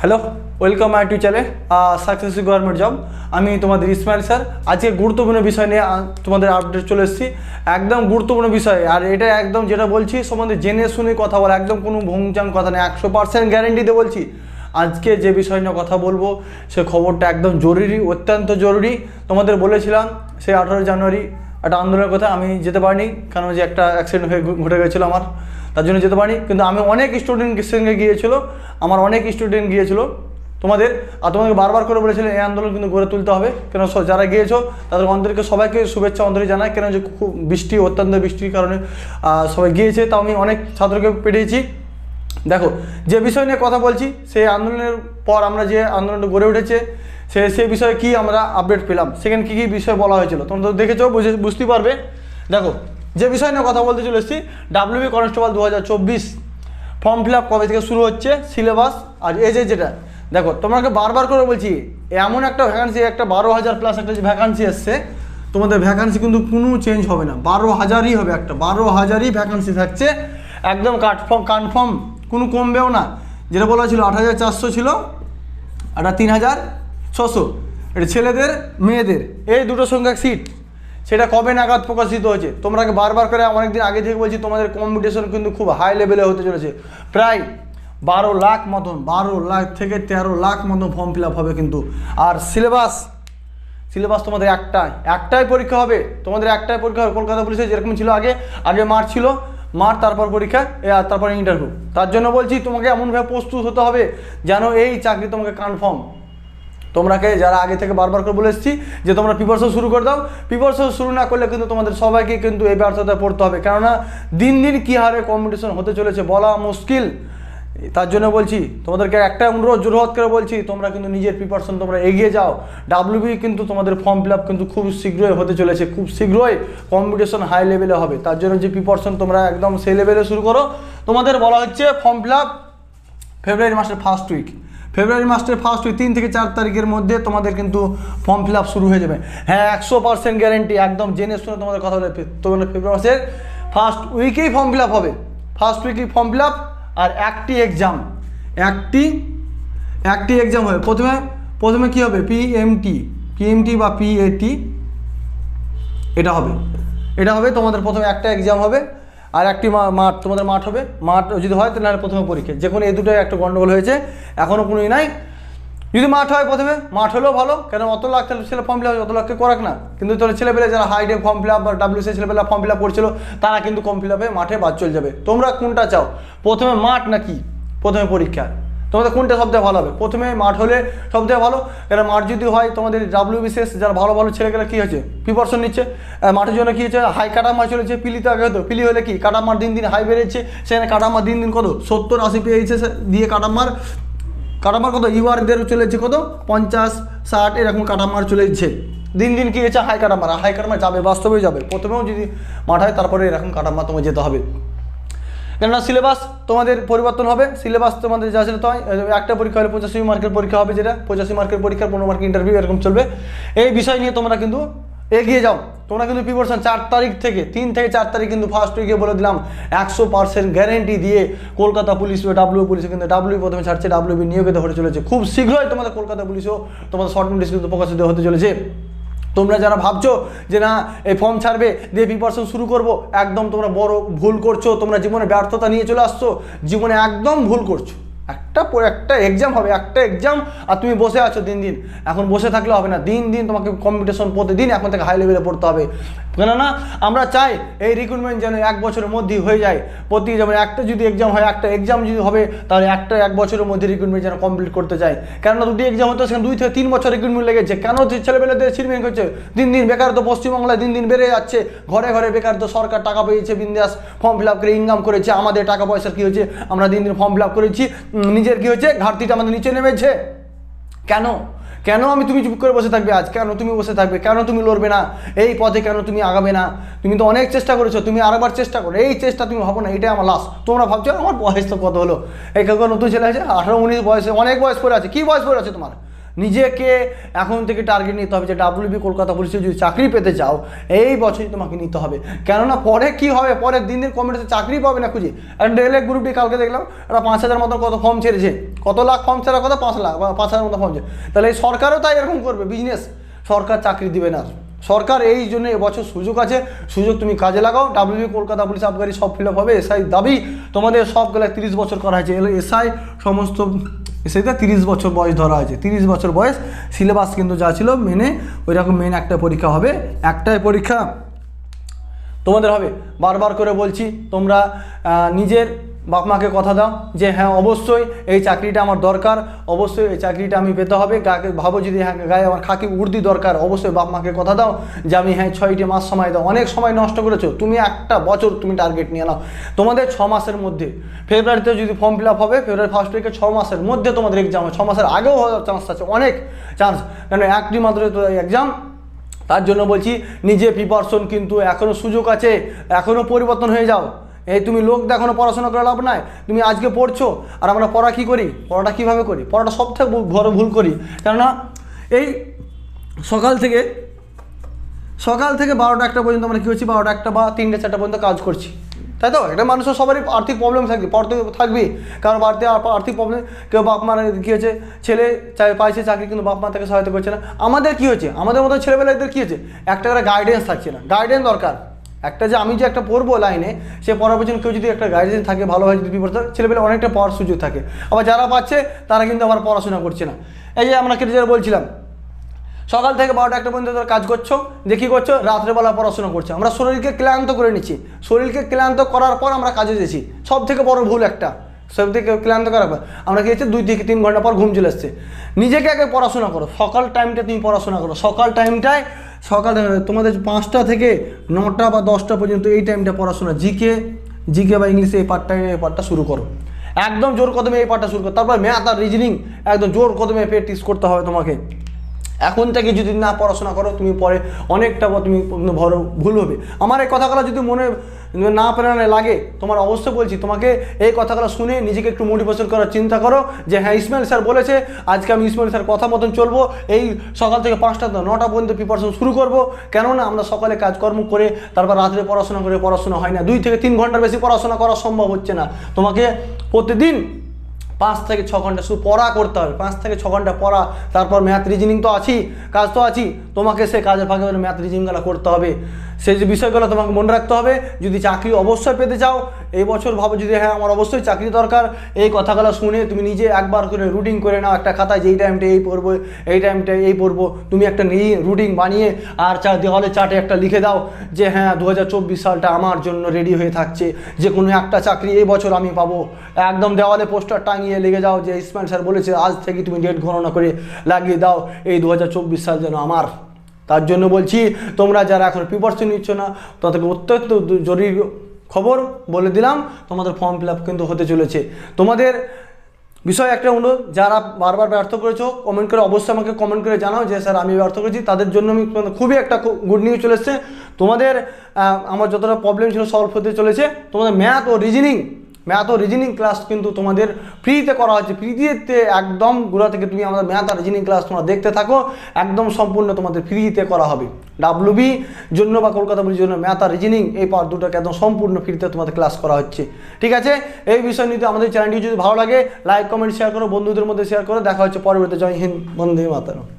Hello welcome my to channel successful government job আমি তোমাদের Ismail sir আজকে গুরুত্বপূর্ণ বিষয় নিয়ে তোমাদের আপডেট চলে এসেছি। একদম গুরুত্বপূর্ণ বিষয়। আর এটা একদম যেটা বলছি, সম্বন্ধে জেনে শুনে কথা বলা, একদম কোনো ভংচাং কথা নেই একশো পার্সেন্ট গ্যারেন্টিতে বলছি। আজকে যে বিষয় নিয়ে কথা বলব, সে খবরটা একদম জরুরি, অত্যন্ত জরুরি। তোমাদের বলেছিলাম, সেই আঠারো জানুয়ারি একটা আন্দোলনের কথা আমি যেতে পারিনি কারণ যে একটা অ্যাক্সিডেন্ট হয়ে ঘটে গেছিল আমার। তার জন্য যেতে পারি কিন্তু আমি অনেক স্টুডেন্টের সঙ্গে গিয়েছিল, আমার অনেক স্টুডেন্ট গিয়েছিল। তোমাদের, আর তোমাদেরকে বারবার করে বলেছিলেন এই আন্দোলন কিন্তু গড়ে তুলতে হবে। কেন যারা গিয়েছো, তাদের অন্তরকে, সবাইকে শুভেচ্ছা অন্তরে জানায় কেন যে খুব বৃষ্টি, অত্যন্ত বৃষ্টির কারণে সবাই গিয়েছে। তাও আমি অনেক ছাত্রকে পেটিয়েছি দেখো, যে বিষয় নিয়ে কথা বলছি, সেই আন্দোলনের পর আমরা যে আন্দোলনটা গড়ে উঠেছে, সে সেই বিষয়ে কি আমরা আপডেট পেলাম? সেখানে কী কী বিষয় বলা হয়েছিল? তোমরা তো দেখেছ, বুঝে বুঝতে পারবে। দেখো যে বিষয় নিয়ে কথা বলতে চলে এসেছি ডাব্লিউবি কনস্টেবল দু হাজার চব্বিশ ফর্ম ফিল আপ কবে থেকে শুরু হচ্ছে সিলেবাস আর এজে যেটা, দেখো, তোমাকে বারবার করে বলছি, এমন একটা ভ্যাকান্সি একটা বারো হাজার প্লাস একটা যে ভ্যাকান্সি এসছে, তোমাদের ভ্যাকান্সি কিন্তু কোনো চেঞ্জ হবে না, বারো হাজারই হবে একটা, বারো হাজারই ভ্যাকান্সি থাকছে, একদম কনফার্ম কনফার্ম কোনো কমবেও না, যেটা বলা ছিল আট হাজার চারশো ছিল একটা তিন হাজার ছশো, এটা ছেলেদের, মেয়েদের, এই দুটো সংখ্যা সিট সেটা কবে নাগাদ প্রকাশিত হয়েছে? তোমরা বারবার করে অনেকদিন আগে থেকে বলছি, তোমাদের কম্পিটিশন কিন্তু খুব হাই লেভেলে হতে চলেছে। প্রায় বারো লাখ মতন, বারো লাখ থেকে তেরো লাখ মতন ফর্ম ফিল হবে কিন্তু। আর সিলেবাস সিলেবাস তোমাদের একটাই। একটাই পরীক্ষা হবে। তোমাদের একটাই পরীক্ষা হবে। কলকাতা পুলিশে যেরকম ছিল আগে আগে মার ছিল। মার তারপর পরীক্ষা আর তারপর ইন্টারভিউ তার জন্য বলছি, তোমাকে এমনভাবে প্রস্তুত হতে হবে যেন এই চাকরি তোমাকে কনফার্ম তোমরাকে যারা আগে থেকে বারবার করে বলে এসেছি যে তোমরা প্রিপারেশন শুরু করে দাও। প্রিপারেশন শুরু না করলে কিন্তু তোমাদের সবাইকে কিন্তু এই ব্যর্থতায় পড়তে হবে। কেননা দিন দিন কী হারে কম্পিটিশন হতে চলেছে বলা মুশকিল। তার জন্য বলছি, তোমাদেরকে একটা অনুরোধ জোরহত করে বলছি, তোমরা কিন্তু নিজের প্রিপারেশন তোমরা এগিয়ে যাও। ডাব্লিউবি কিন্তু তোমাদের ফর্ম ফিল কিন্তু খুব শীঘ্রই হতে চলেছে। খুব শীঘ্রই কম্পিটিশন হাই লেভেলে হবে। তার জন্য যে প্রিপারেশন তোমরা একদম সেই লেভেলে শুরু করো। তোমাদের বলা হচ্ছে ফর্ম ফিল ফেব্রুয়ারি মাসের ফার্স্ট উইক ফেব্রুয়ারি মাসের ফার্স্ট উইক তিন থেকে চার তারিখের মধ্যে তোমাদের কিন্তু ফর্ম ফিল শুরু হয়ে যাবে। হ্যাঁ একশো পার্সেন্ট গ্যারেন্টি একদম জেনে শুনে তোমাদের কথা বলে তোমাদের ফেব্রুয়ারি মাসের ফার্স্ট উইকেই ফর্ম ফিল হবে। ফার্স্ট উইকেই ফর্ম ফিল আর একটি এক্সাম একটি একটি এক্সাম হবে। প্রথমে প্রথমে কী হবে? পিএমটি পিএমটি বা পিএটি এটা হবে। এটা হবে তোমাদের প্রথমে একটা এক্সাম হবে। আর একটি মাঠ, তোমাদের মাঠ হবে। মাঠ যদি হয় তাহলে প্রথমে পরীক্ষা। যে কোনো এই দুটোই একটা গন্ডগোল হয়েছে। এখনও কোনো নাই। যদি মাঠ হয় প্রথমে, মাঠ হলেও ভালো। কেন অত লাখ ছেলে ফর্ম ফিল আপ অত লাখকে করাক না। কিন্তু তাহলে ছেলেপেলে যারা হাইডে ফর্ম ফিল আপ বা ডাব্লিউসি ছেলেপেলা ফর্ম ফিল আপ করছিল, তারা কিন্তু কম ফিল আপে মাঠে বাদ চলে যাবে। তোমরা কোনটা চাও? প্রথমে মাঠ নাকি? প্রথমে পরীক্ষা। তোমাদের কোনটা সবথেকে ভালো হবে? প্রথমে মাঠ হলে সবথেকে ভালো। কারণ মাঠ যদি হয়, তোমাদের ডাব্লিউ বিশেষ যারা ভালো ভালো ছেলেগুলো কী হয়েছে? প্রিপারেশন নিচ্ছে। মাঠের জন্য কী হচ্ছে হাই কাটামার চলেছে পিলিতে আগে হতো। পিলি হলে কি? কাটামার দিন দিন হাই বেড়েছে। সেখানে কাটামার দিন দিন কত? সত্তর, আশি পেয়েছে দিয়ে কাটামার কাটামার কত? ইউআরদের চলেছে কত? পঞ্চাশ, ষাট, এরকম কাটামার চলেছে। দিন দিন কী হচ্ছে হাই কাটামার হাই কাটামার যাবে বাস্তবেই যাবে। প্রথমেও যদি মাঠ হয়, তারপরে এরকম কাটামার তোমার যেতে হবে। কেননা সিলেবাস তোমাদের পরিবর্তন হবে সিলেবাস তোমাদের যা ছিল তাই একটা পরীক্ষা হলে পঁচাশি মার্কের পরীক্ষা হবে যেটা, পঁচাশি মার্কের পরীক্ষা পনেরো মার্কের ইন্টারভিউ এরকম চলবে। এই বিষয় নিয়ে তোমরা কিন্তু এগিয়ে যাও। তোমরা কিন্তু প্রিপারেশন চার তারিখ থেকে, তিন থেকে চার তারিখ কিন্তু ফার্স্ট উইকে বলে দিলাম, একশো পার্সেন্ট গ্যারেন্টি দিয়ে কলকাতা পুলিশ ডাব্লিউ পুলিশে কিন্তু ডাব্লিউ প্রথমে ছাড়ছে ডাব্লিউবি নিয়োগিত হতে চলেছে। খুব শীঘ্রই তোমাদের কলকাতা পুলিশও তোমাদের শর্ট নোটিস কিন্তু প্রকাশিত হতে চলেছে। তোমরা যারা ভাবছ যে না, এই ফর্ম ছাড়বে, দিয়ে প্রিপারেশন শুরু করব, একদম তোমরা বড় ভুল করছ, তোমরা জীবনে ব্যর্থতা নিয়ে চলে আসছো, জীবনে একদম ভুল করছ। একটা একটা এক্সাম হবে, একটা এক্সাম আর তুমি বসে আছো দিন দিন। এখন বসে থাকলে হবে না, দিন দিন তোমাকে কম্পিটিশন প্রতিদিন এখন থেকে হাই লেভেলে পড়তে হবে। কেননা আমরা চাই এই রিক্রুটমেন্ট যেন এক বছরের মধ্যেই হয়ে যায়। প্রতি যেমন একটা যদি এক্সাম হয়, একটা এক্সাম যদি হবে, তাহলে একটা এক বছরের মধ্যে রিক্রুটমেন্ট যেন কমপ্লিট করতে চাই। কেননা দুটি এক্সাম হতো সেখানে দুই থেকে তিন বছর রিক্রুটমেন্ট লেগেছে। কেন হচ্ছে ছেলেমেয়েদের ছিটমিট করছে? দিন দিন বেকারত্ব পশ্চিমবাংলায় দিন দিন বেড়ে যাচ্ছে। ঘরে ঘরে বেকারত্ব সরকার টাকা পেয়েছে, বিন্দাস ফর্ম ফিল আপ করে ইনকাম করেছে। আমাদের টাকা পয়সার কী হয়েছে? আমরা দিন দিন ফর্ম ফিল আপ করেছি। নিজের কী হয়েছে? ঘাটতিটা আমাদের নিচে নেমেছে। কেন? কেন আমি তুমি চুপ করে বসে থাকবে আজ? কেন তুমি বসে থাকবে? কেন তুমি লড়বে না? এই পথে কেন তুমি আগাবে না? তুমি তো অনেক চেষ্টা করেছ, তুমি আরেকবার চেষ্টা করো। এই চেষ্টা তুমি ভাবো না, এটাই আমার লাস্ট তোমরা ভাবছ আমার বয়স তো কত হলো? এই নতুন ছেলে আছে আঠারো, উনিশ বয়সে অনেক বয়স পড়ে আছে। কী বয়স পড়ে আছে তোমার? নিজেকে এখন থেকে টার্গেট নিতে হবে যে ডাব্লিউবি কলকাতা পুলিশে যদি চাকরি পেতে চাও, এই বছরই তোমাকে নিতে হবে। কেননা পরে কি হবে? পরে দিন দিন কমিটিতে চাকরি পাবে না খুঁজে। আর রেলের গ্রুপটি কালকে দেখলাম একটা পাঁচ হাজার মতো কত ফর্ম ছেড়েছে। কত লাখ ফর্ম ছাড়া কথা পাঁচ লাখ পাঁচ হাজার মতো ফর্ম ছেড়ে। তাহলে এই সরকারও তাই এরকম করবে বিজনেস সরকার চাকরি দিবে না। সরকার এই জন্য এবছর সুযোগ আছে। সুযোগ তুমি কাজে লাগাও। ডাব্লিউবি কলকাতা পুলিশ আবগারি সব ফিল হবে। এসআই দাবি তোমাদের সবগুলো তিরিশ বছর করা হয়েছে। এসআই, সমস্ত এসআইতে তিরিশ বছর বয়স ধরা হয়েছে। তিরিশ বছর বয়স সিলেবাস কিন্তু যা ছিল, মেনে ওই রকম মেন একটা পরীক্ষা হবে। একটাই পরীক্ষা তোমাদের হবে। বারবার করে বলছি, তোমরা নিজের বাপ মাকে কথা দাও যে হ্যাঁ অবশ্যই এই চাকরিটা আমার দরকার, অবশ্যই এই চাকরিটা আমি পেতে হবে। গাকে ভাবো যদি হ্যাঁ গায়ে আমার খাকি উর্দি দরকার, অবশ্যই বাপ মাকে কথা দাও যে, আমি হ্যাঁ ছয়টি মাস সময় দাও। অনেক সময় নষ্ট করেছ, তুমি একটা বছর তুমি টার্গেট নিয়ে নাও। তোমাদের ছ মাসের মধ্যে ফেব্রুয়ারিতে যদি ফর্ম ফিল আপ হবে, ফেব্রুয়ারি ফার্স্ট উইকে ছ মাসের মধ্যে তোমাদের এক্সাম ছ মাসের আগেও হওয়ার চান্স আছে, অনেক চান্স কারণ একটি মাত্র এক্সাম তার জন্য বলছি, নিজে প্রিপারেশন কিন্তু এখনও সুযোগ আছে এখনও পরিবর্তন হয়ে যাও। এই তুমি লোক দেখানো পড়াশোনা করে লাভ নাই, তুমি আজকে পড়ছো, আর আমরা পড়া কী করি? পড়াটা কীভাবে করি? পড়াটা সব থেকে বড় ভুল করি। কেননা এই সকাল থেকে সকাল থেকে বারোটা একটা পর্যন্ত আমরা কী করছি? বারোটা একটা বা তিনটে, চারটা পর্যন্ত কাজ করছি। তাই তো? একটা মানুষের সবারই আর্থিক প্রবলেম থাকবে, পড়তে থাকবেই। কারণ বাড়িতে আর- আর্থিক প্রবলেম কেউ বাপ মার কী হয়েছে? ছেলে চাই, পাইছে চাকরি, কিন্তু বাপ মা তাকে সহায়তা করছে না। আমাদের কী হয়েছে? আমাদের মতো ছেলেবেলাদের কী হয়েছে? একটা করে গাইডেন্স থাকছে না। গাইডেন্স দরকার। একটা যে আমি যে একটা পড়ব লাইনে সে পড়ার পেছনে কেউ যদি একটা গাইডেন্স থাকে ভালোভাবে যদি প্রিপারেশন ছেলেবেলা অনেকটা পড়ার সুযোগ থাকে। আবার যারা পাচ্ছে, তারা কিন্তু আবার পড়াশোনা করছে না। এই যে আমরা যারা বলছিলাম, সকাল থেকে বারোটা একটা পর্যন্ত কাজ করছ, দেখি করছ, রাত্রেবেলা পড়াশোনা করছ। আমরা শরীরকে ক্লান্ত করে নিচ্ছি। শরীরকে ক্লান্ত করার পর আমরা কাজে যেছি সব থেকে বড় ভুল একটা। সব থেকে ক্লান্ত করার পর। আমরা কি দুই থেকে তিন ঘণ্টা পর ঘুম চলে আসছে। নিজেকে আগে পড়াশোনা করো। সকাল টাইমটা তুমি পড়াশোনা করো। সকাল টাইমটায় সকাল, তোমাদের পাঁচটা থেকে নটা বা দশটা পর্যন্ত এই টাইমটা পড়াশোনা। জিকে জিকে বা ইংলিশে এই পার্টটা এই পার্টটা শুরু করো। একদম জোর কদমে এই পার্টটা শুরু করো। তারপর ম্যাথ আর রিজনিং একদম জোর কদমে প্র্যাকটিস করতে হবে তোমাকে। এখন থেকে যদি না পড়াশোনা করো, তুমি পরে অনেকটা তুমি ভরো, ভুল হবে। আমার এই কথাগুলো যদি মনে না প্রেরণা লাগে। তোমার অবশ্যই বলছি, তোমাকে এই কথাগুলো শুনে নিজেকে একটু মোটিভেশন করার চিন্তা করো যে হ্যাঁ ইসমাইল স্যার বলেছে, আজকে আমি ইসমাইল স্যার কথা মতন চলবো, এই সকাল থেকে পাঁচটা নটা পর্যন্ত প্রিপারেশন শুরু করব। কেননা আমরা সকালে কাজকর্ম করে, তারপর রাত্রে পড়াশোনা করে, পড়াশোনা হয় না। দুই থেকে তিন ঘণ্টার বেশি পড়াশোনা করা সম্ভব হচ্ছে না। তোমাকে প্রতিদিন পাঁচ থেকে ছ ঘণ্টা শুধু পড়া করতে হবে। পাঁচ থেকে ছ ঘণ্টা পড়া, তারপর ম্যাথ রিজনিং তো আছেই, কাজ তো আছি তোমাকে সে কাজের ফাঁকে ম্যাথ রিজনিংগুলো করতে হবে। সেই যে বিষয়গুলো তোমাকে মনে রাখতে হবে, যদি চাকরি অবশ্যই পেতে চাও, এই বছর ভাবো যদি হ্যাঁ আমার অবশ্যই চাকরি দরকার, এই কথাগুলো শুনে তুমি নিজে একবার করে রুটিন করে নাও একটা খাতায়, যে এই টাইমটা এই পড়ব, এই টাইমটা এই পড়ব, তুমি একটা নিয়ে রুটিন বানিয়ে আর চা দেওয়ালে চার্টে একটা লিখে দাও যে হ্যাঁ দু হাজার চব্বিশ সালটা আমার জন্য রেডি হয়ে থাকছে, যে কোনো একটা চাকরি এই বছর আমি পাবো। একদম দেওয়ালে পোস্টার টাঙিয়ে লেগে যাও যে ইসমাইল স্যার বলেছে, আজ থেকে তুমি ডেট গণনা করে লাগিয়ে দাও, এই দু হাজার চব্বিশ সাল যেন আমার তার জন্য বলছি, তোমরা যারা এখন প্রিপারেশন নিচ্ছ না, তাদেরকে অত্যন্ত জরুরি খবর বলে দিলাম, তোমাদের ফর্ম ফিল কিন্তু হতে চলেছে। তোমাদের বিষয় একটা অনুরোধ যারা বারবার ব্যর্থ করেছ কমেন্ট করে অবশ্যই আমাকে কমেন্ট করে জানাও যে, স্যার, আমি ব্যর্থ করেছি। তাদের জন্য আমি তোমাদের খুবই একটা গুড নিউজ চলে তোমাদের আমার যতটা প্রবলেম ছিল সলভ হতে চলেছে। তোমাদের ম্যাথ ও রিজনিং ম্যাথ ও রিজনিং ক্লাস কিন্তু তোমাদের ফ্রিতে করা হচ্ছে। ফ্রিতে একদম গোড়া থেকে তুমি আমাদের ম্যাথ আর রিজনিং ক্লাস তোমরা দেখতে থাকো। একদম সম্পূর্ণ তোমাদের ফ্রিতে করা হবে। ডাব্লিউবি জন্য বা কলকাতা পুলিশের জন্য ম্যাথ আর রিজনিং এই পার্ট দুটোকে একদম সম্পূর্ণ ফ্রিতে তোমাদের ক্লাস করা হচ্ছে। ঠিক আছে? এই বিষয় নিয়ে আমাদের চ্যানেলটি যদি ভালো লাগে লাইক কমেন্ট শেয়ার করো, বন্ধুদের মধ্যে শেয়ার করো। দেখা হচ্ছে পরবর্তী জয় হিন্দ, বন্দে মাতারম।